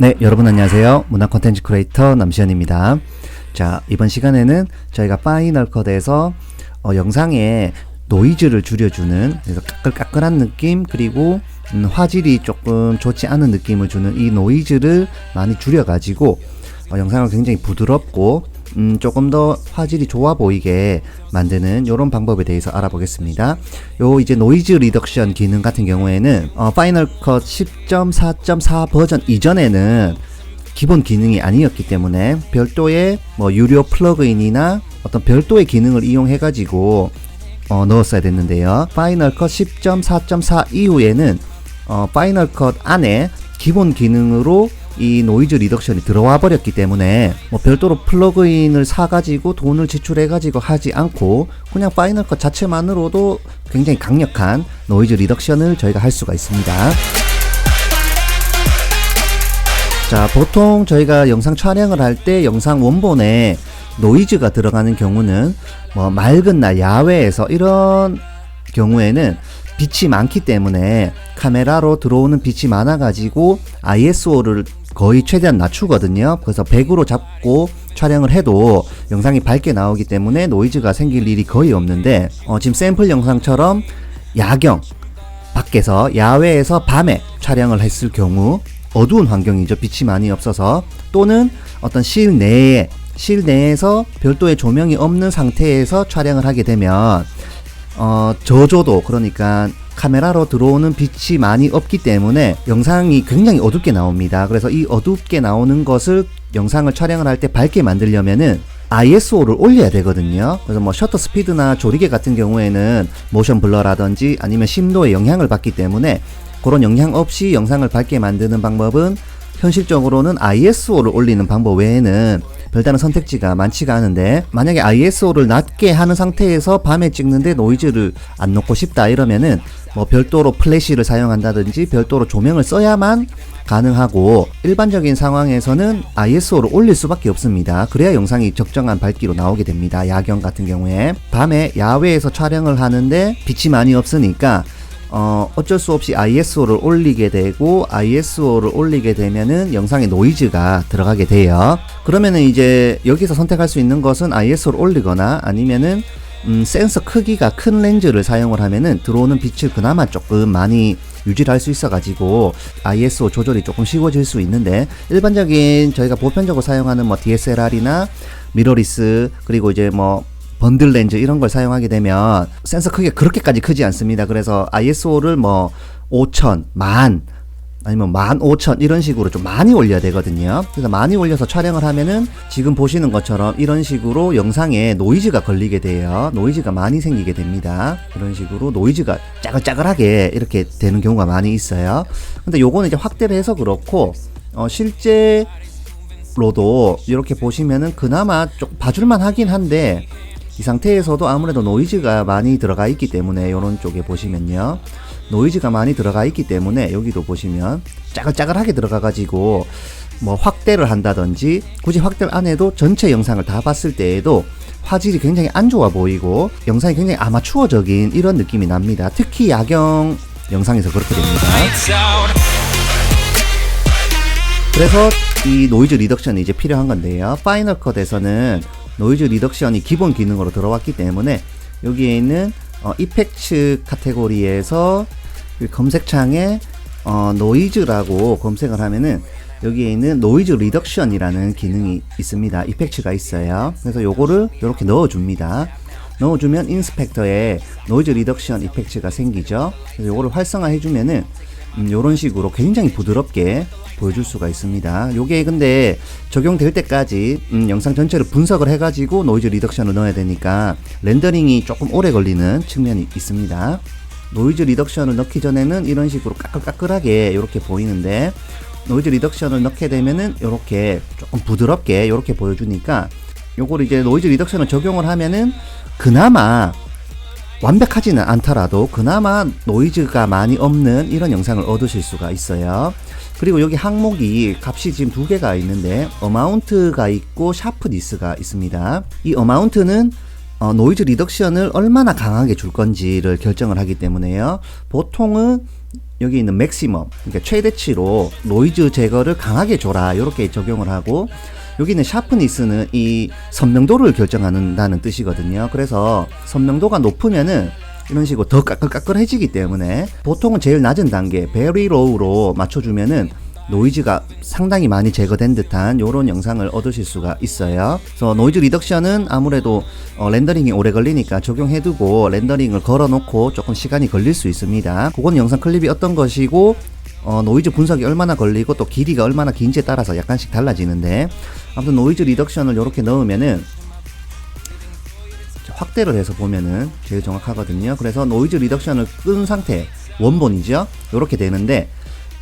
네, 여러분 안녕하세요. 문화 콘텐츠 크리에이터 남시현입니다. 자, 이번 시간에는 저희가 파이널 컷에서 어, 영상에 노이즈를 줄여주는 그래서 까끌까끌한 느낌 그리고 음, 화질이 조금 좋지 않은 느낌을 주는 이 노이즈를 많이 줄여가지고 어, 영상을 굉장히 부드럽고 음, 조금 더 화질이 좋아 보이게 만드는 이런 방법에 대해서 알아보겠습니다. 요 이제 노이즈 리덕션 기능 같은 경우에는 어, 파이널 컷 10.4.4 버전 이전에는 기본 기능이 아니었기 때문에 별도의 뭐 유료 플러그인이나 어떤 별도의 기능을 이용해 가지고 어, 넣었어야 됐는데요. 파이널 컷 10.4.4 이후에는 어, 파이널 컷 안에 기본 기능으로 이 노이즈 리덕션이 들어와 버렸기 때문에 뭐 별도로 플러그인을 사가지고 돈을 지출해가지고 하지 않고 그냥 파이널 컷 자체만으로도 굉장히 강력한 노이즈 리덕션을 저희가 할 수가 있습니다. 자, 보통 저희가 영상 촬영을 할 때 영상 원본에 노이즈가 들어가는 경우는 뭐 맑은 날 야외에서 이런 경우에는 빛이 많기 때문에 카메라로 들어오는 빛이 많아가지고 ISO를 거의 최대한 낮추거든요. 그래서 100으로 잡고 촬영을 해도 영상이 밝게 나오기 때문에 노이즈가 생길 일이 거의 없는데 어, 지금 샘플 영상처럼 야경 밖에서 야외에서 밤에 촬영을 했을 경우 어두운 환경이죠. 빛이 많이 없어서 또는 어떤 실내에 실내에서 별도의 조명이 없는 상태에서 촬영을 하게 되면 어, 저조도 그러니까 카메라로 들어오는 빛이 많이 없기 때문에 영상이 굉장히 어둡게 나옵니다. 그래서 이 어둡게 나오는 것을 영상을 촬영을 할 때 밝게 만들려면은 ISO를 올려야 되거든요. 그래서 뭐 셔터 스피드나 조리개 같은 경우에는 모션 블러라든지 아니면 심도에 영향을 받기 때문에 그런 영향 없이 영상을 밝게 만드는 방법은 현실적으로는 ISO를 올리는 방법 외에는 별다른 선택지가 많지가 않은데 만약에 ISO를 낮게 하는 상태에서 밤에 찍는데 노이즈를 안 넣고 싶다 이러면은 뭐 별도로 플래시를 사용한다든지 별도로 조명을 써야만 가능하고 일반적인 상황에서는 ISO를 올릴 수밖에 없습니다. 그래야 영상이 적정한 밝기로 나오게 됩니다. 야경 같은 경우에 밤에 야외에서 촬영을 하는데 빛이 많이 없으니까 어, 어쩔 수 없이 ISO를 올리게 되고 ISO를 올리게 되면은 영상에 노이즈가 들어가게 돼요. 그러면은 이제 여기서 선택할 수 있는 것은 ISO를 올리거나 아니면은 음, 센서 크기가 큰 렌즈를 사용을 하면은 들어오는 빛을 그나마 조금 많이 유지를 할 수 있어가지고 ISO 조절이 조금 쉬워질 수 있는데 일반적인 저희가 보편적으로 사용하는 뭐 DSLR이나 미러리스 그리고 이제 뭐 번들 렌즈 이런 걸 사용하게 되면 센서 크기가 그렇게까지 크지 않습니다. 그래서 ISO를 뭐 5천, 만 아니면 만 오천 이런 식으로 좀 많이 올려야 되거든요. 그래서 많이 올려서 촬영을 하면은 지금 보시는 것처럼 이런 식으로 영상에 노이즈가 걸리게 돼요. 노이즈가 많이 생기게 됩니다. 이런 식으로 노이즈가 짜글짜글하게 이렇게 되는 경우가 많이 있어요. 근데 요거는 이제 확대를 해서 그렇고 어 실제 로도 이렇게 보시면은 그나마 좀 봐줄만 하긴 한데 이 상태에서도 아무래도 노이즈가 많이 들어가 있기 때문에 이런 쪽에 보시면요. 노이즈가 많이 들어가 있기 때문에 여기도 보시면 짜글짜글하게 들어가 가지고 뭐 확대를 한다든지 굳이 확대를 안 해도 전체 영상을 다 봤을 때에도 화질이 굉장히 안 좋아 보이고 영상이 굉장히 아마추어적인 이런 느낌이 납니다. 특히 야경 영상에서 그렇게 됩니다. 그래서 이 노이즈 리덕션이 이제 필요한 건데요. 파이널 컷에서는 노이즈 리덕션이 기본 기능으로 들어왔기 때문에 여기에 있는 어, 이펙트 카테고리에서 검색창에 어, 노이즈라고 검색을 하면은 여기에 있는 노이즈 리덕션이라는 기능이 있습니다. 이펙트가 있어요. 그래서 요거를 이렇게 넣어줍니다. 넣어주면 인스펙터에 노이즈 리덕션 이펙트가 생기죠. 그래서 요거를 활성화해주면은 음, 요런 식으로 굉장히 부드럽게 보여줄 수가 있습니다. 요게 근데 적용될 때까지 음, 영상 전체를 분석을 해가지고 노이즈 리덕션을 넣어야 되니까 렌더링이 조금 오래 걸리는 측면이 있습니다. 노이즈 리덕션을 넣기 전에는 이런 식으로 까끌까끌하게 이렇게 보이는데 노이즈 리덕션을 넣게 되면은 이렇게 조금 부드럽게 이렇게 보여주니까 요걸 이제 노이즈 리덕션을 적용을 하면은 그나마 완벽하지는 않더라도 그나마 노이즈가 많이 없는 이런 영상을 얻으실 수가 있어요. 그리고 여기 항목이 값이 지금 두 개가 있는데 어마운트가 있고 샤프 니스가 있습니다. 이 어마운트는 어, 노이즈 리덕션을 얼마나 강하게 줄 건지를 결정을 하기 때문에요. 보통은 여기 있는 맥시멈 그러니까 최대치로 노이즈 제거를 강하게 줘라 이렇게 적용을 하고 여기 있는 샤프니스는 이 선명도를 결정한다는 뜻이거든요. 그래서 선명도가 높으면은 이런 식으로 더 까끌까끌해지기 때문에 보통은 제일 낮은 단계 very low로 맞춰주면은 노이즈가 상당히 많이 제거된 듯한 이런 영상을 얻으실 수가 있어요. 그래서 노이즈 리덕션은 아무래도 어, 렌더링이 오래 걸리니까 적용해두고 렌더링을 걸어놓고 조금 시간이 걸릴 수 있습니다. 그건 영상 클립이 어떤 것이고 어, 노이즈 분석이 얼마나 걸리고 또 길이가 얼마나 긴지에 따라서 약간씩 달라지는데 아무튼 노이즈 리덕션을 이렇게 넣으면은 확대를 해서 보면은 제일 정확하거든요. 그래서 노이즈 리덕션을 끈 상태 원본이죠. 이렇게 되는데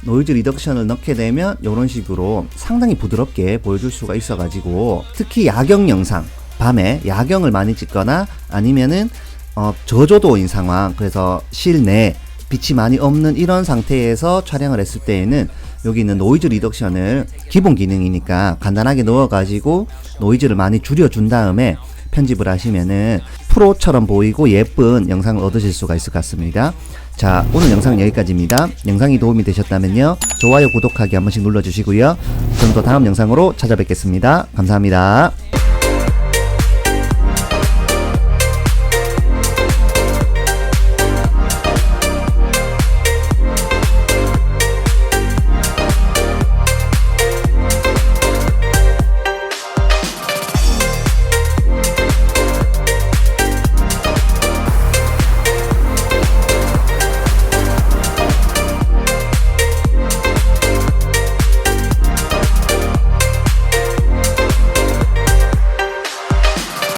노이즈 리덕션을 넣게 되면 이런 식으로 상당히 부드럽게 보여줄 수가 있어가지고 특히 야경 영상 밤에 야경을 많이 찍거나 아니면은 어, 저조도인 상황 그래서 실내 빛이 많이 없는 이런 상태에서 촬영을 했을 때에는 여기 있는 노이즈 리덕션을 기본 기능이니까 간단하게 넣어가지고 노이즈를 많이 줄여준 다음에 편집을 하시면은 프로처럼 보이고 예쁜 영상을 얻으실 수가 있을 것 같습니다. 자, 오늘 영상은 여기까지입니다. 영상이 도움이 되셨다면요. 좋아요, 구독하기 한 번씩 눌러주시고요. 저는 또 다음 영상으로 찾아뵙겠습니다. 감사합니다.